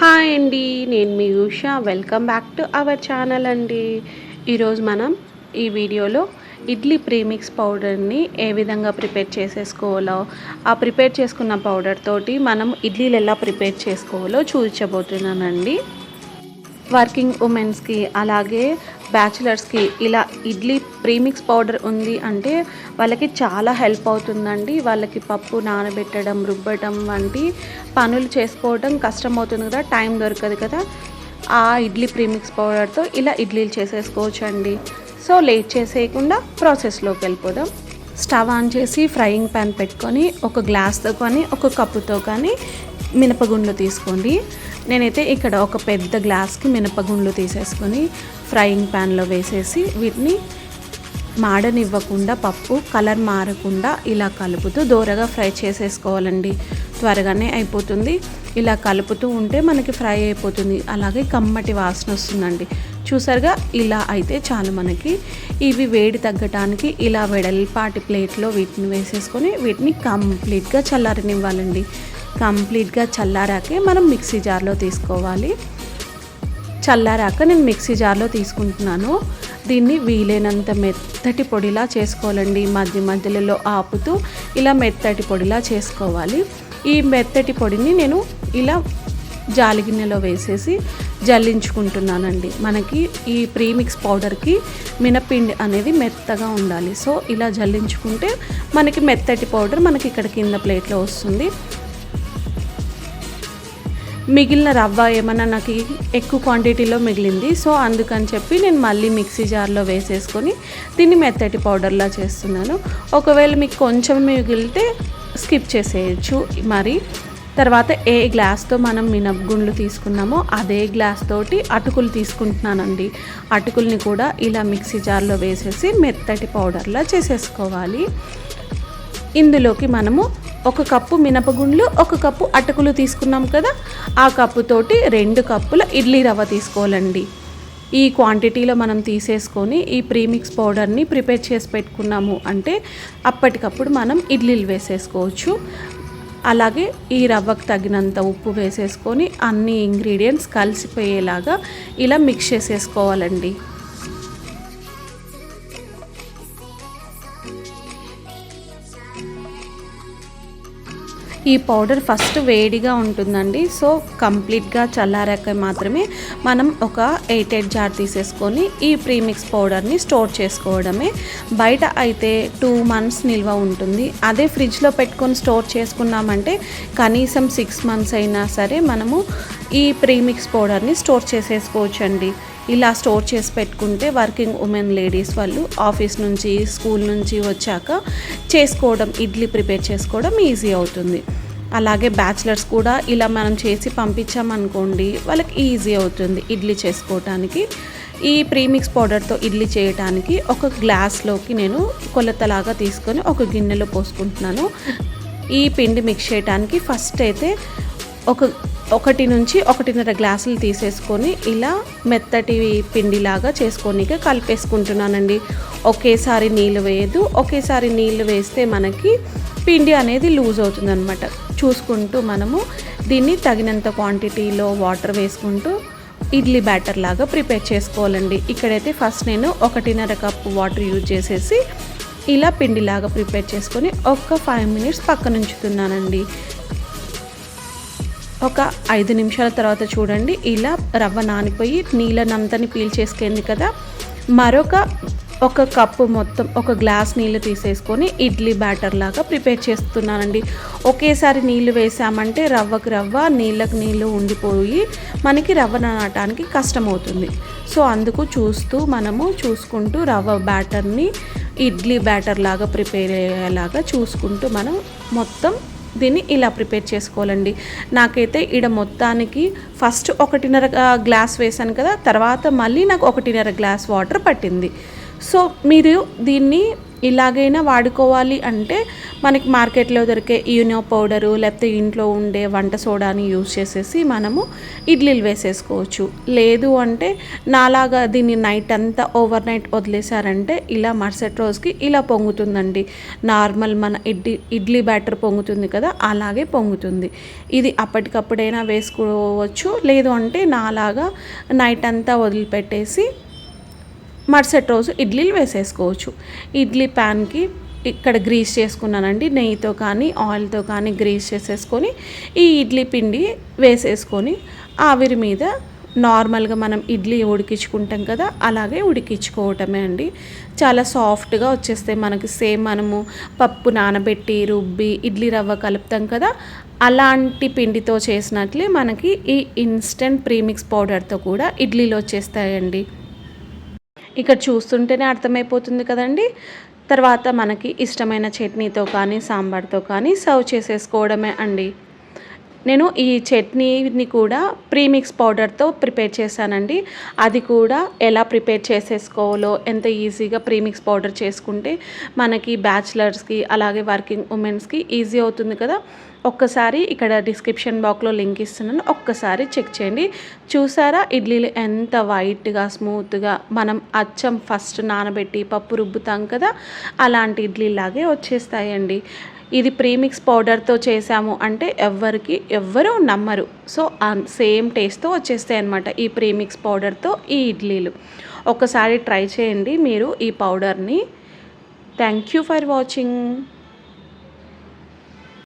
Hi అండి నేను మీ Usha. Welcome back to our channel అండి. ఈరోజు మనం ఈ వీడియోలో ఇడ్లీ ప్రీమిక్స్ పౌడర్ని ఏ విధంగా ప్రిపేర్ చేసేసుకోవాలో ఆ ప్రిపేర్ చేసుకున్న పౌడర్ తోటి మనం ఇడ్లీలు ఎలా ప్రిపేర్ చేసుకోవాలో చూపించబోతున్నానండి. వర్కింగ్ ఉమెన్స్కి అలాగే బ్యాచిలర్స్కి ఇలా ఇడ్లీ ప్రీమిక్స్ పౌడర్ ఉంది అంటే వాళ్ళకి చాలా హెల్ప్ అవుతుందండి. వాళ్ళకి పప్పు నానబెట్టడం రుబ్బడం వంటి పనులు చేసుకోవడం కష్టం అవుతుంది కదా టైం దొరకదు కదా. ఆ ఇడ్లీ ప్రీమిక్స్ పౌడర్తో ఇలా ఇడ్లీలు చేసేసుకోవచ్చు అండి సో లేట్ చేసేయకుండా ప్రాసెస్లోకి వెళ్ళిపోదాం. స్టవ్ ఆన్ చేసి ఫ్రైయింగ్ ప్యాన్ పెట్టుకొని ఒక గ్లాస్తో కానీ ఒక కప్పుతో కానీ మినపగుండ్లు తీసుకోండి. నేనైతే ఇక్కడ ఒక పెద్ద గ్లాస్కి మినపగుండ్లు తీసేసుకొని ఫ్రైయింగ్ ప్యాన్లో వేసేసి వీటిని మాడనివ్వకుండా పప్పు కలర్ మారకుండా ఇలా కలుపుతూ దూరగా ఫ్రై చేసేసుకోవాలండి. త్వరగానే అయిపోతుంది. ఇలా కలుపుతూ ఉంటే మనకి ఫ్రై అయిపోతుంది. అలాగే కమ్మటి వాసన వస్తుందండి. చూసారుగా? ఇలా అయితే చాలు మనకి. ఇవి వేడి తగ్గటానికి ఇలా వెడల్పాటి ప్లేట్లో వీటిని వేసేసుకొని వీటిని కంప్లీట్గా చల్లారనివ్వాలండి. కంప్లీట్గా చల్లారాకే మనం మిక్సీ జార్లో తీసుకోవాలి. చల్లారాక నేను మిక్సీ జార్లో తీసుకుంటున్నాను. దీన్ని వీలైనంత మెత్తటి పొడిలా చేసుకోవాలండి. మధ్య మధ్యలో ఆపుతూ ఇలా మెత్తటి పొడిలా చేసుకోవాలి. ఈ మెత్తటి పొడిని నేను ఇలా జాలి గిన్నెలో వేసేసి జల్లించుకుంటున్నానండి. మనకి ఈ ప్రీమిక్స్ పౌడర్కి మినపిండి అనేది మెత్తగా ఉండాలి. సో ఇలా జల్లించుకుంటే మనకి మెత్తటి పౌడర్ మనకి ఇక్కడ కింద ప్లేట్లో వస్తుంది. మిగిలిన రవ్వ ఏమన్నా నాకు ఎక్కువ క్వాంటిటీలో మిగిలింది. సో అందుకని చెప్పి నేను మళ్ళీ మిక్సీ జార్లో వేసేసుకొని దీన్ని మెత్తటి పౌడర్లా చేస్తున్నాను. ఒకవేళ మీకు కొంచెం మిగిలితే స్కిప్ చేసేయచ్చు మరి. తర్వాత ఏ గ్లాస్తో మనం మినపగుండ్లు తీసుకున్నామో అదే గ్లాస్ తోటి అటుకులు తీసుకుంటున్నానండి. అటుకుల్ని కూడా ఇలా మిక్సీ జార్లో వేసేసి మెత్తటి పౌడర్లా చేసేసుకోవాలి. ఇందులోకి మనము ఒక కప్పు మినపగుండ్లు ఒక కప్పు అటుకులు తీసుకున్నాం కదా ఆ కప్పుతోటి రెండు కప్పుల ఇడ్లీ రవ్వ తీసుకోవాలండి. ఈ క్వాంటిటీలో మనం తీసేసుకొని ఈ ప్రీమిక్స్ పౌడర్ని ప్రిపేర్ చేసి పెట్టుకున్నాము అంటే అప్పటికప్పుడు మనం ఇడ్లీలు వేసేసుకోవచ్చు. అలాగే ఈ రవ్వకు తగినంత ఉప్పు వేసేసుకొని అన్ని ఇంగ్రీడియంట్స్ కలిసిపోయేలాగా ఇలా మిక్స్ చేసేసుకోవాలండి. ఈ పౌడర్ ఫస్ట్ వేడిగా ఉంటుందండి. సో కంప్లీట్గా చల్లారాక మాత్రమే మనం ఒక ఎయిట్ ఎయిట్ జార్ తీసేసుకొని ఈ ప్రీమిక్స్ పౌడర్ని స్టోర్ చేసుకోవడమే. బయట అయితే టూ మంత్స్ నిల్వ ఉంటుంది. అదే ఫ్రిడ్జ్లో పెట్టుకొని స్టోర్ చేసుకున్నామంటే కనీసం సిక్స్ మంత్స్ అయినా సరే మనము ఈ ప్రీమిక్స్ పౌడర్ని స్టోర్ చేసేసుకోవచ్చండి. ఇలా స్టోర్ చేసి పెట్టుకుంటే వర్కింగ్ ఉమెన్ లేడీస్ వాళ్ళు ఆఫీస్ నుంచి స్కూల్ నుంచి వచ్చాక చేసుకోవడం ఇడ్లీ ప్రిపేర్ చేసుకోవడం ఈజీ అవుతుంది. అలాగే బ్యాచిలర్స్ కూడా ఇలా మనం చేసి పంపించామనుకోండి వాళ్ళకి ఈజీ అవుతుంది ఇడ్లీ చేసుకోవటానికి. ఈ ప్రీమిక్స్ పౌడర్తో ఇడ్లీ చేయడానికి ఒక గ్లాస్లోకి నేను కొలతలాగా తీసుకొని ఒక గిన్నెలో పోసుకుంటున్నాను. ఈ పిండి మిక్స్ చేయడానికి ఫస్ట్ అయితే ఒక ఒకటి నుంచి ఒకటిన్నర గ్లాసులు తీసేసుకొని ఇలా మెత్తటి పిండిలాగా చేసుకొని కలిపేసుకుంటున్నానండి. ఒకేసారి నీళ్ళు వేయదు ఒకేసారి నీళ్ళు వేస్తే మనకి పిండి అనేది లూజ్ అవుతుందన్నమాట. చూసుకుంటూ మనము దీన్ని తగినంత క్వాంటిటీలో వాటర్ వేసుకుంటూ ఇడ్లీ బ్యాటర్ లాగా ప్రిపేర్ చేసుకోవాలండి. ఇక్కడైతే ఫస్ట్ నేను ఒకటిన్నర కప్పు వాటర్ యూజ్ చేసేసి ఇలా పిండిలాగా ప్రిపేర్ చేసుకొని ఒక ఫైవ్ మినిట్స్ పక్కన ఉంచుతున్నానండి ఒక ఐదు నిమిషాల తర్వాత చూడండి. ఇలా రవ్వ నానిపోయి నీళ్ళనంతని పీల్చేసుకుంది కదా. మరొక ఒక కప్పు మొత్తం ఒక గ్లాస్ నీళ్ళు తీసేసుకొని ఇడ్లీ బ్యాటర్ లాగా ప్రిపేర్ చేస్తున్నానండి. ఒకేసారి నీళ్ళు వేసామంటే రవ్వకు రవ్వ నీళ్ళకు నీళ్ళు ఉండిపోయి మనకి రవ్వ నానటానికి కష్టమవుతుంది. సో అందుకు చూస్తూ మనము చూసుకుంటూ రవ్వ బ్యాటర్ని ఇడ్లీ బ్యాటర్ లాగా ప్రిపేర్ అయ్యేలాగా చూసుకుంటూ మనం మొత్తం దీన్ని ఇలా ప్రిపేర్ చేసుకోవాలండి. నాకైతే ఈడ మొత్తానికి ఫస్ట్ ఒకటిన్నర గ్లాస్ వేసాను కదా తర్వాత మళ్ళీ నాకు ఒకటిన్నర గ్లాస్ వాటర్ పట్టింది. సో మీరు దీన్ని ఇలాగైనా వాడుకోవాలి అంటే మనకి మార్కెట్లో దొరికే ఈనో పౌడరు లేకపోతే ఇంట్లో ఉండే వంట సోడాని యూజ్ చేసేసి మనము ఇడ్లీలు వేసేసుకోవచ్చు. లేదు అంటే నాలాగా దీన్ని నైట్ అంతా ఓవర్ నైట్ వదిలేశారంటే ఇలా మరుసటి రోజుకి ఇలా పొంగుతుందండి. నార్మల్ మన ఇడ్లీ ఇడ్లీ బ్యాటర్ పొంగుతుంది కదా అలాగే పొంగుతుంది. ఇది అప్పటికప్పుడైనా వేసుకోవచ్చు. లేదు అంటే నాలాగా నైట్ అంతా వదిలిపెట్టేసి మరుసటి రోజు ఇడ్లీలు వేసేసుకోవచ్చు. ఇడ్లీ ప్యాన్కి ఇక్కడ గ్రీస్ చేసుకున్నానండి. నెయ్యితో కానీ ఆయిల్తో కానీ గ్రీస్ చేసేసుకొని ఈ ఇడ్లీ పిండి వేసేసుకొని ఆవిరి మీద నార్మల్గా మనం ఇడ్లీ ఉడికించుకుంటాం కదా అలాగే ఉడికించుకోవటమే అండి. చాలా సాఫ్ట్గా వచ్చేస్తాయి మనకి. సేమ్ మనము పప్పు నానబెట్టి రుబ్బి ఇడ్లీ రవ్వ కలుపుతాం కదా అలాంటి పిండితో చేసినట్లే మనకి ఈ ఇన్స్టెంట్ ప్రీమిక్స్ పౌడర్తో కూడా ఇడ్లీలు వచ్చేస్తాయండి. ఇక్కడ చూస్తుంటేనే అర్థమైపోతుంది కదండి. తర్వాత మనకి ఇష్టమైన చట్నీతో కానీ సాంబార్తో కానీ సర్వ్ చేసేసుకోవడమే అండి. నేను ఈ చట్నీని కూడా ప్రీమిక్స్ పౌడర్తో ప్రిపేర్ చేశానండి. అది కూడా ఎలా ప్రిపేర్ చేసేసుకోవాలో ఎంత ఈజీగా ప్రీమిక్స్ పౌడర్ చేసుకుంటే మనకి బ్యాచిలర్స్కి అలాగే వర్కింగ్ ఉమెన్స్కి ఈజీ అవుతుంది కదా. ఒక్కసారి ఇక్కడ డిస్క్రిప్షన్ బాక్స్లో లింక్ ఇస్తున్నాను. ఒక్కసారి చెక్ చేయండి. చూసారా? ఇడ్లీలు ఎంత వైట్గా స్మూత్గా మనం అచ్చం ఫస్ట్ నానబెట్టి పప్పు రుబ్బుతాం కదా? అలాంటి ఇడ్లీలాగే వచ్చేస్తాయండి. ఇది ప్రీమిక్స్ పౌడర్తో చేసాము అంటే ఎవ్వరికి ఎవ్వరూ నమ్మరు. సో సేమ్ టేస్ట్తో వచ్చేస్తాయి అనమాట ఈ ప్రీమిక్స్ పౌడర్తో ఈ ఇడ్లీలు. ఒకసారి ట్రై చేయండి మీరు ఈ పౌడర్ని థ్యాంక్ యూ ఫర్ వాచింగ్